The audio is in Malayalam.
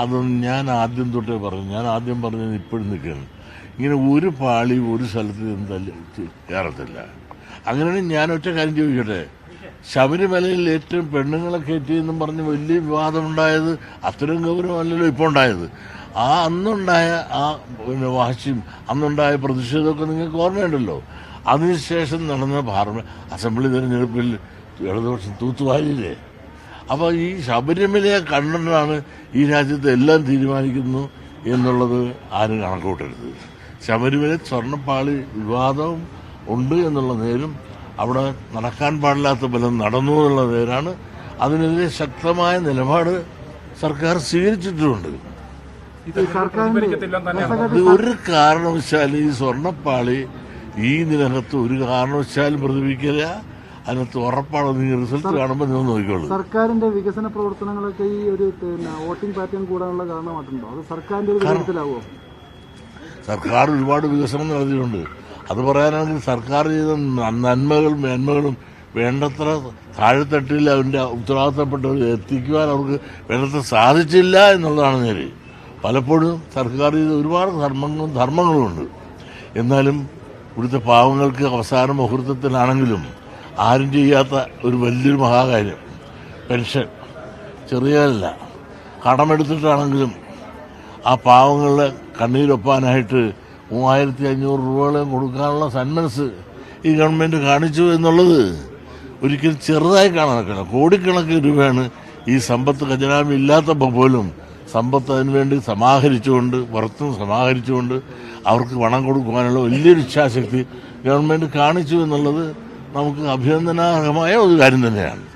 അതൊന്നും ഞാൻ ആദ്യം തൊട്ടേ പറഞ്ഞു. ഞാൻ ആദ്യം പറഞ്ഞത് ഇപ്പോഴും നിൽക്കുകയാണ്. ഇങ്ങനെ ഒരു പാളി ഒരു സ്ഥലത്ത് നിന്ന് തല്ലി കയറത്തില്ല. അങ്ങനെയാണെങ്കിൽ ഞാൻ ഒറ്റ കാര്യം ചോദിക്കട്ടെ? ശബരിമലയിൽ ഏറ്റവും പെണ്ണുങ്ങളെ കയറ്റിയെന്നും പറഞ്ഞ് വലിയ വിവാദമുണ്ടായത് അത്രയും ഗൗരവമല്ലല്ലോ ഇപ്പോൾ ഉണ്ടായത്. ആ അന്നുണ്ടായ ആ പിന്നെ വാശിയും അന്നുണ്ടായ പ്രതിഷേധമൊക്കെ നിങ്ങൾക്ക് ഓർമ്മയുണ്ടല്ലോ? അതിനുശേഷം നടന്ന പാർലമെന്റ് അസംബ്ലി തെരഞ്ഞെടുപ്പിൽ ഇടതുപക്ഷം തൂത്തുവാരിയില്ലേ? അപ്പോൾ ഈ ശബരിമലയെ കണ്ടിട്ടാണ് ഈ രാജ്യത്ത് എല്ലാം തീരുമാനിക്കുന്നു എന്നുള്ളത് ആരും കണക്കൂട്ടരുത്. ശബരിമല സ്വർണപ്പാളി വിവാദവും ഉണ്ട് എന്നുള്ള നേരും അവിടെ നടക്കാൻ പാടില്ലാത്ത ബലം നടന്നു എന്നുള്ള നേരാണ്. അതിനെതിരെ ശക്തമായ നിലപാട് സർക്കാർ സ്വീകരിച്ചിട്ടുമുണ്ട് ഇത് ഒരു കാരണവശാലും ഈ സ്വർണപ്പാളി ഈ നിലകത്ത് ഒരു കാരണവശാലും പ്രതികരിക്കില്ല അതിനകത്ത് ഉറപ്പാണ് നീ റിസൾട്ട് കാണുമ്പോൾ നിങ്ങൾ നോക്കിക്കോളൂ. സർക്കാരിന്റെ വികസന പ്രവർത്തനങ്ങളൊക്കെ ഈ ഒരു വോട്ടിംഗ് പാറ്റേൺ കൂടാനുള്ള കാരണമായിട്ടുണ്ടോ? അത് സർക്കാരിന്റെ ഒരു കാര്യത്തിലാവോ സർക്കാർ ഒരുപാട് വികസനം നടത്തിയിട്ടുണ്ട്. അത് പറയാനാണെങ്കിൽ സർക്കാർ ചെയ്ത നന്മകളും മേന്മകളും വേണ്ടത്ര താഴെത്തട്ടിൽ അതിന്റെ ഉത്തരവാദിത്തപ്പെട്ടവർ എത്തിക്കുവാൻ അവർക്ക് വേണ്ടത്ര സാധിച്ചില്ല എന്നുള്ളതാണ് നേര്. പലപ്പോഴും സർക്കാർ ചെയ്ത ഒരുപാട് ധർമ്മങ്ങളും ധർമ്മങ്ങളുമുണ്ട്. എന്നാലും ഇവിടുത്തെ പാവങ്ങൾക്ക് അവസാന മുഹൂർത്തത്തിലാണെങ്കിലും ആരും ചെയ്യാത്ത ഒരു വലിയൊരു മഹാകാര്യം. പെൻഷൻ. ചെറിയതല്ല കടമെടുത്തിട്ടാണെങ്കിലും ആ പാവങ്ങളുടെ കണ്ണീരൊപ്പാനായിട്ട് മൂവായിരത്തി അഞ്ഞൂറ് രൂപകളും കൊടുക്കാനുള്ള സന്മനസ് ഈ ഗവൺമെന്റ് കാണിച്ചു എന്നുള്ളത് ഒരിക്കലും ചെറുതായി കാണാനൊക്കെ കോടിക്കണക്കിന് രൂപയാണ് ഈ സമ്പത്ത് ഖജനാമി ഇല്ലാത്തപ്പോൾ പോലും സമ്പത്ത് അതിനുവേണ്ടി സമാഹരിച്ചുകൊണ്ട് പുറത്തും സമാഹരിച്ചുകൊണ്ട് അവർക്ക് പണം കൊടുക്കുവാനുള്ള വലിയൊരു ഇച്ഛാശക്തി ഗവൺമെന്റ് കാണിച്ചു എന്നുള്ളത് നമുക്ക് അഭിനന്ദനാർഹമായ ഒരു കാര്യം തന്നെയാണ്.